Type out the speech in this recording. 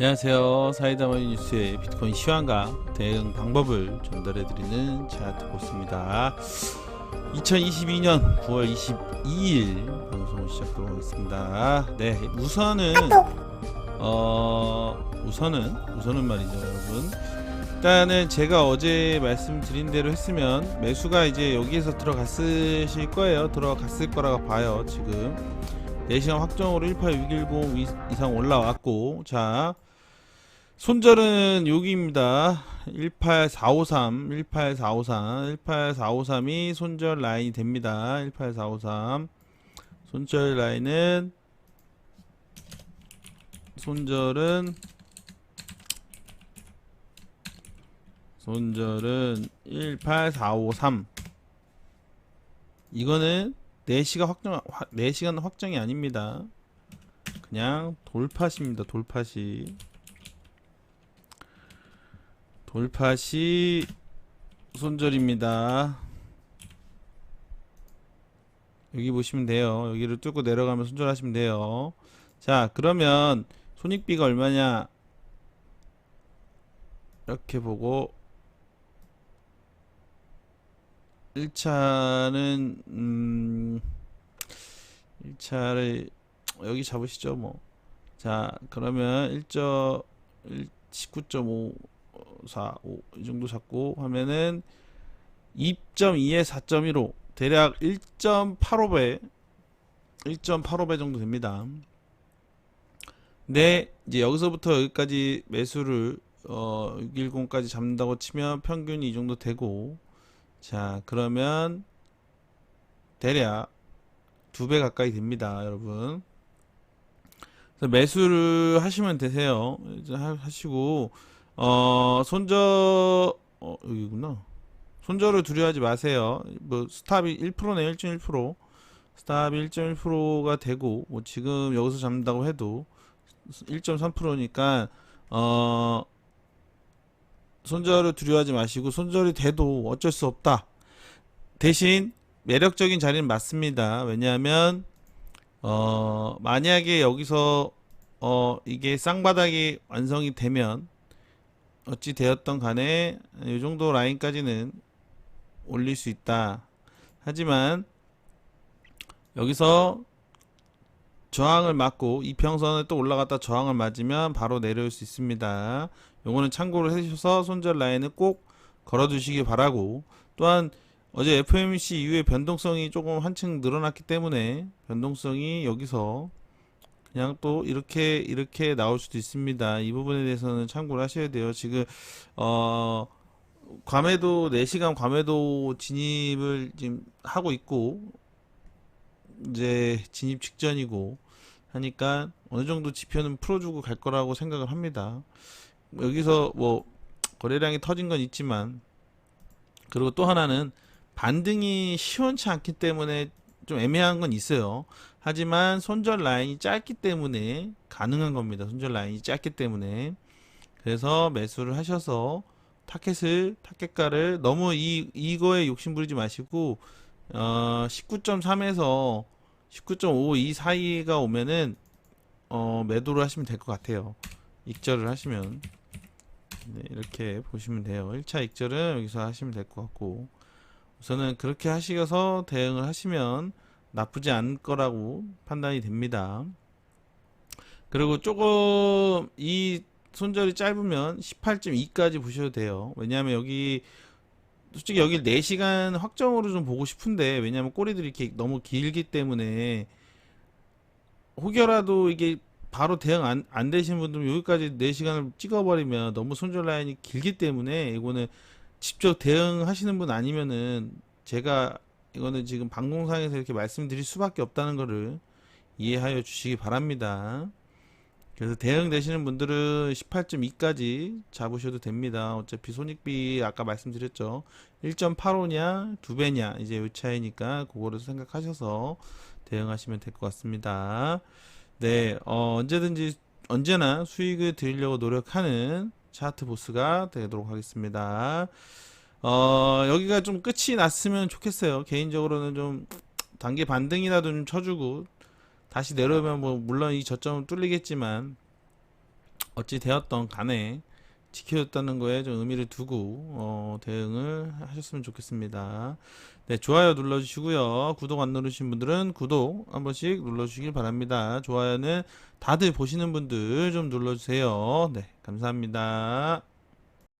안녕하세요. 사이다마니 뉴스의 비트코인 시황과 대응 방법을 전달해드리는 차트 보스입니다. 2022년 9월 22일 방송을 시작하도록 하겠습니다. 네, 우선은 어 우선은 우선은 말이죠, 여러분. 일단은 제가 어제 말씀드린 대로 했으면 매수가 이제 여기에서 들어갔으실 거예요. 들어갔을 거라고 봐요. 지금 4시간 확정으로 18610 이상 올라왔고 자 손절은 여기입니다. 18453, 18453, 18453이 손절 라인이 됩니다. 18453 손절 라인은 손절은 손절은 18453 이거는 4시간 확정 4시간 확정이 아닙니다. 그냥 돌파시입니다. 돌파시. 돌파시 손절입니다. 여기 보시면 돼요. 여기를 뚫고 내려가면 손절하시면 돼요. 자, 그러면 손익비가 얼마냐? 이렇게 보고 1차는 음 1차를 여기 잡으시죠, 뭐. 자, 그러면 1점 19.5 4, 5, 이 정도 잡고 하면은 2.2에 4.15 대략 1.85배 1.85배 정도 됩니다. 근데 이제 여기서부터 여기까지 매수를 어 610까지 잡는다고 치면 평균이 이 정도 되고 자 그러면 대략 두 배 가까이 됩니다 여러분 매수를 하시면 되세요 하시고 어 손절 어 여기구나. 손절을 두려워하지 마세요. 뭐 스탑이 1%네 1.1% 스탑이 1.1%가 되고 뭐 지금 여기서 잡는다고 해도 1.3%니까 어 손절을 두려워하지 마시고 손절이 돼도 어쩔 수 없다. 대신 매력적인 자리는 맞습니다. 왜냐하면 어 만약에 여기서 어 이게 쌍바닥이 완성이 되면 어찌 되었던 간에 이 정도 라인까지는 올릴 수 있다. 하지만 여기서 저항을 맞고 이평선에 또 올라갔다 저항을 맞으면 바로 내려올 수 있습니다. 요거는 참고를 해주셔서 손절 라인을 꼭 걸어두시기 바라고 또한 어제 FOMC 이후에 변동성이 조금 한층 늘어났기 때문에 변동성이 여기서 그냥 또 이렇게 이렇게 나올 수도 있습니다. 이 부분에 대해서는 참고를 하셔야 돼요. 지금 어 괌에도 4시간 괌에도 진입을 지금 하고 있고 이제 진입 직전이고 하니까 어느 정도 지표는 풀어주고 갈 거라고 생각을 합니다. 여기서 뭐 거래량이 터진 건 있지만 그리고 또 하나는 반등이 시원치 않기 때문에 좀 애매한 건 있어요. 하지만 손절 라인이 짧기 때문에 가능한 겁니다. 손절 라인이 짧기 때문에. 그래서 매수를 하셔서 타켓을 타켓가를 너무 이 이거에 욕심 부리지 마시고 어 19.3에서 19.5 이 사이가 오면은 어 매도를 하시면 될 것 같아요. 익절을 하시면 네, 이렇게 보시면 돼요. 1차 익절은 여기서 하시면 될 것 같고 우선은 그렇게 하시어서 대응을 하시면 나쁘지 않을 거라고 판단이 됩니다. 그리고 조금 이 손절이 짧으면 18.2까지 보셔도 돼요. 왜냐하면 여기 솔직히 여기 4시간 확정으로 좀 보고 싶은데 왜냐하면 꼬리들이 이렇게 너무 길기 때문에 혹여라도 이게 바로 대응 안, 안 되시는 분들은 여기까지 4시간을 찍어버리면 너무 손절 라인이 길기 때문에 이거는 직접 대응하시는 분 아니면은 제가 이거는 지금 방송상에서 이렇게 말씀드릴 수밖에 없다는 거를 이해하여 주시기 바랍니다. 그래서 대응 되시는 분들은 18.2까지 잡으셔도 됩니다. 어차피 손익비 아까 말씀드렸죠. 1.85냐, 두 배냐, 이제 이 차이니까 그거를 생각하셔서 대응하시면 될 것 같습니다. 네, 어, 언제든지 언제나 수익을 드리려고 노력하는 차트 보스가 되도록 하겠습니다. 어, 여기가 좀 끝이 났으면 좋겠어요. 개인적으로는 좀 단기 반등이라도 좀 쳐주고 다시 내려오면 뭐 물론 이 저점은 뚫리겠지만 어찌 되었던 간에 지켜졌다는 거에 좀 의미를 두고 어, 대응을 하셨으면 좋겠습니다. 네, 좋아요 눌러주시고요. 구독 안 누르신 분들은 구독 한 번씩 눌러주시길 바랍니다. 좋아요는 다들 보시는 분들 좀 눌러주세요. 네, 감사합니다.